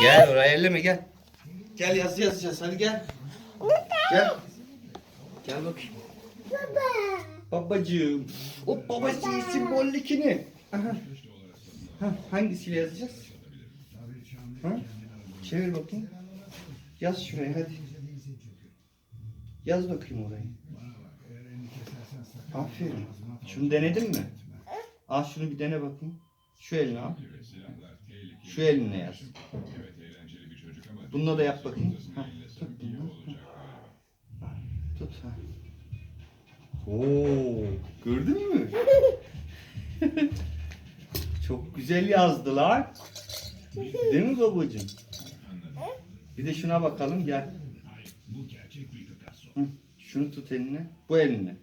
Gel oraya elleme gel. Gel yazı yazacağız hadi gel. Gel. Gel bakayım. Baba. Babacığım. O babacığın simbollikini. Aha. Ha, hangisiyle yazacağız? Ha? Çevir bakayım. Yaz şuraya hadi. Yaz bakayım orayı. Aferin. Şunu denedin mi? Al şunu bir dene bakayım. Şu eline al. Şu eline yaz. Bununla da yap bakayım. Ha, tut bunu. Ha. Tut ha. Oo, gördün mü? Çok güzel yazdılar. Değil mi babacığım? Bir de şuna bakalım gel. Hı, şunu tut eline. Bu eline.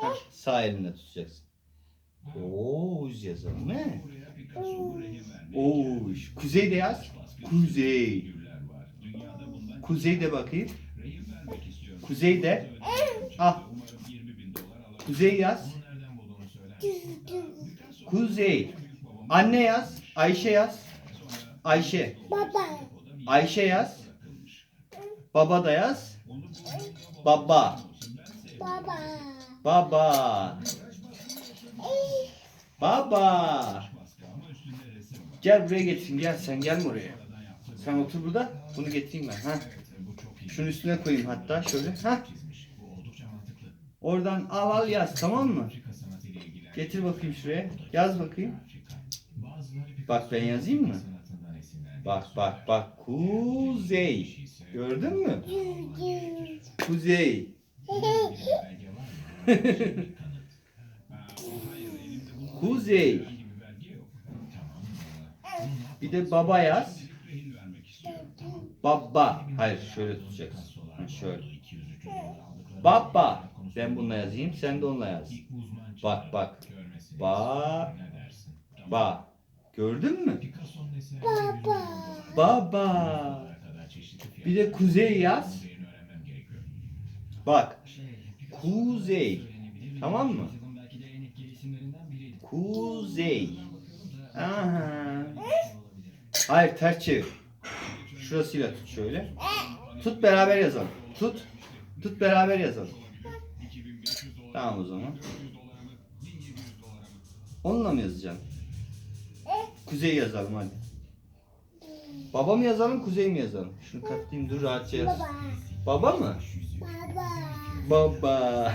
Heh, sağ eline tutacaksın. Oo, uz yazalım ne? Oo, kuzey de yaz. Kuzey. Kuzey de bakayım. Kuzey de. Ah. Kuzey yaz. Kuzey. Anne yaz. Ayşe yaz. Ayşe. Baba. Ayşe yaz. Baba da yaz. Baba. Baba. Baba. Baba. Gel buraya getireyim. Gel sen gel oraya. Sen otur burada. Bunu getireyim ben. Ha. Şunun üstüne koyayım hatta şöyle. Ha. Oradan al al yaz tamam mı? Getir bakayım şuraya. Yaz bakayım. Bak ben yazayım mı? Bak bak bak. Kuzey. Gördün mü? Kuzey. Kuzey. Bir de baba yaz. Baba. Hayır şöyle tutacaksın. Şöyle. Baba. Ben bununla yazayım. Sen de onunla yaz. Bak bak. Ba. Ba. Gördün mü? Baba. Baba. Bir de kuzey yaz. Bak. Kuzey. Tamam mı? Kuzey. Aha. Hayır ters çevir. Şurasıyla tut şöyle. Tut beraber yazalım. Tut. Tut beraber yazalım. Tamam o zaman. Onunla mı yazacağım? Kuzey yazalım hadi. Baba mı yazalım, kuzey mi yazalım? Şunu katlayayım dur rahatça yaz. Baba. Baba mı? Baba. Baba.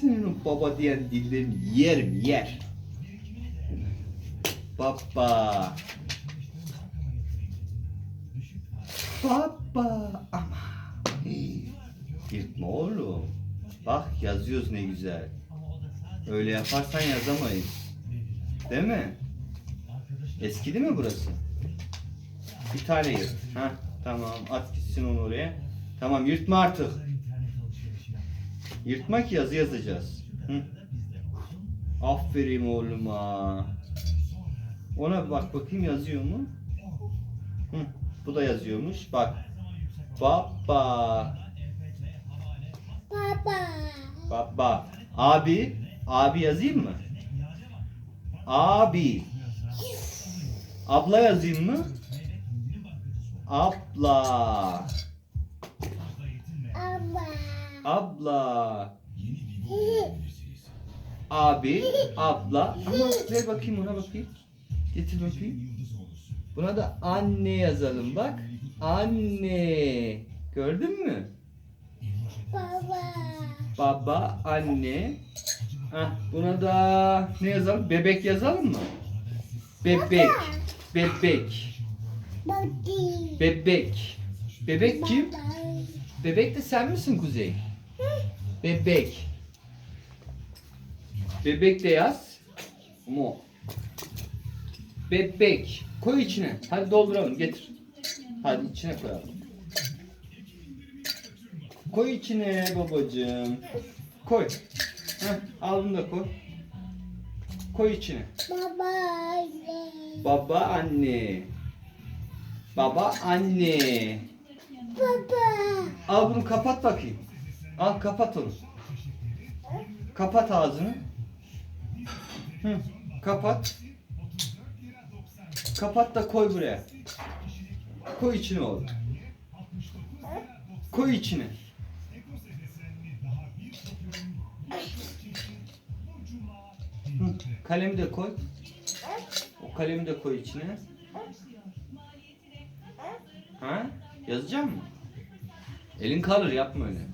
Senin o baba diyen dillerini yerim yer. Baba. Baba. Ama. Yırtma oğlum. Bak yazıyoruz ne güzel. Öyle yaparsan yazamayız. Değil mi? Eskidi mi burası? Bir tane yırt. Ha tamam at gitsin onu oraya. Tamam yırtma artık. Yırtmak yazı yazacağız. Hı. Aferin oğluma. Ona bak bakayım yazıyor mu? Hı. Bu da yazıyormuş. Bak. Baba. Baba. Baba. Abi. Abi yazayım mı? Abi. Abla yazayım mı? Abla. Baba. Abla. Abi, abla. Ama ver bakayım ona bakayım. Getir bakayım. Buna da anne yazalım bak. Anne. Gördün mü? Baba. Baba, anne. Hah, buna da ne yazalım? Bebek yazalım mı? Bebek. Bebek. Bebek. Bebek kim? Bebek de sen misin Kuzey? Bebek. Bebek de yaz. Mo. Bebek. Koy içine. Hadi dolduralım getir. Hadi içine koyalım. Koy içine babacığım. Koy. Heh, al bunu da koy. Koy içine. Baba. Baba anne. Baba anne. Baba. Al bunu kapat bakayım. Al kapat onu. Kapat ağzını. Hı, kapat. Kapat da koy buraya. Koy içine oğlum. Koy içine. Kalemi de koy. O kalemi de koy içine. Ha? Yazacak mı? Elin kalır yapma öyle.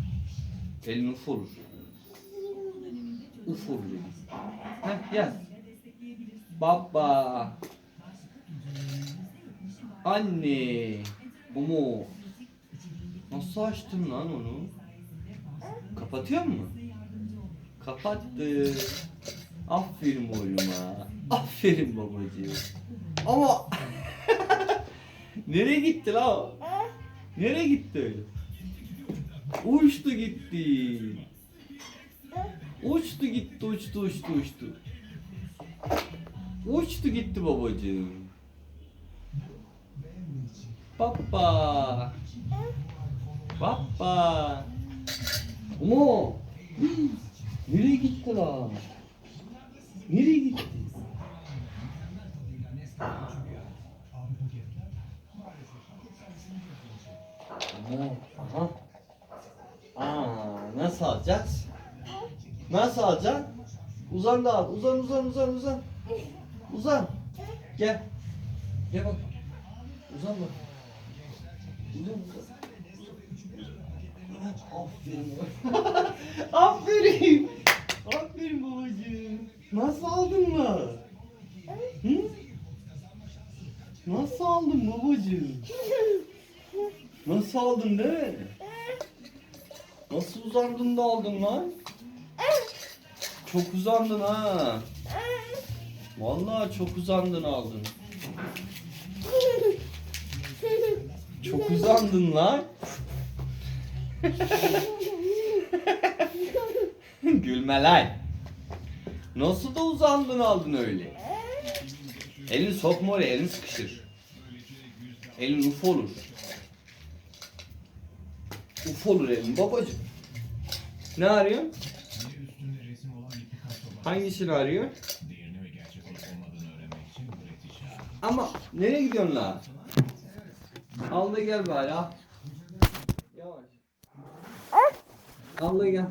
Elin uf olur. Uf olur. Heh yaz. Baba. Anne. Omo. Nasıl açtın lan onu? Kapatıyor mu? Kapattı. Aferin oğluma. Aferin babacığım. Ama nereye gitti la? Nereye gitti öyle? Uçtu gitti. Uçtu gitti, uçtu, uçtu, uçtu. Uçtu gitti babacığım. Papa. Papa. Omo. Nereye gitti la? Nereye gitti? Aha. Aa, nasıl alacağız? Nasıl alacaksın? Uzan da al. Uzan, uzan, uzan, uzan. Uzan. Gel. Gel bak. Uzan bak. Aferin. Aferin. Aferin babacığım. Nasıl aldın mı? Hı? Nasıl aldın babacığım? Nasıl aldın değil? Nasıl uzandın da aldın lan? Çok uzandın ha. Vallahi çok uzandın aldın. Çok uzandın lan. Gülme lan. Nasıl da uzandın aldın öyle? Elini sokma oraya, elin sıkışır. Elin uf olur. Uf olur elin babacığım. Ne var. Hangisini arıyor? Ama nereye gidiyorsun la? Al da gel bari al. Yavaş. Al da gel.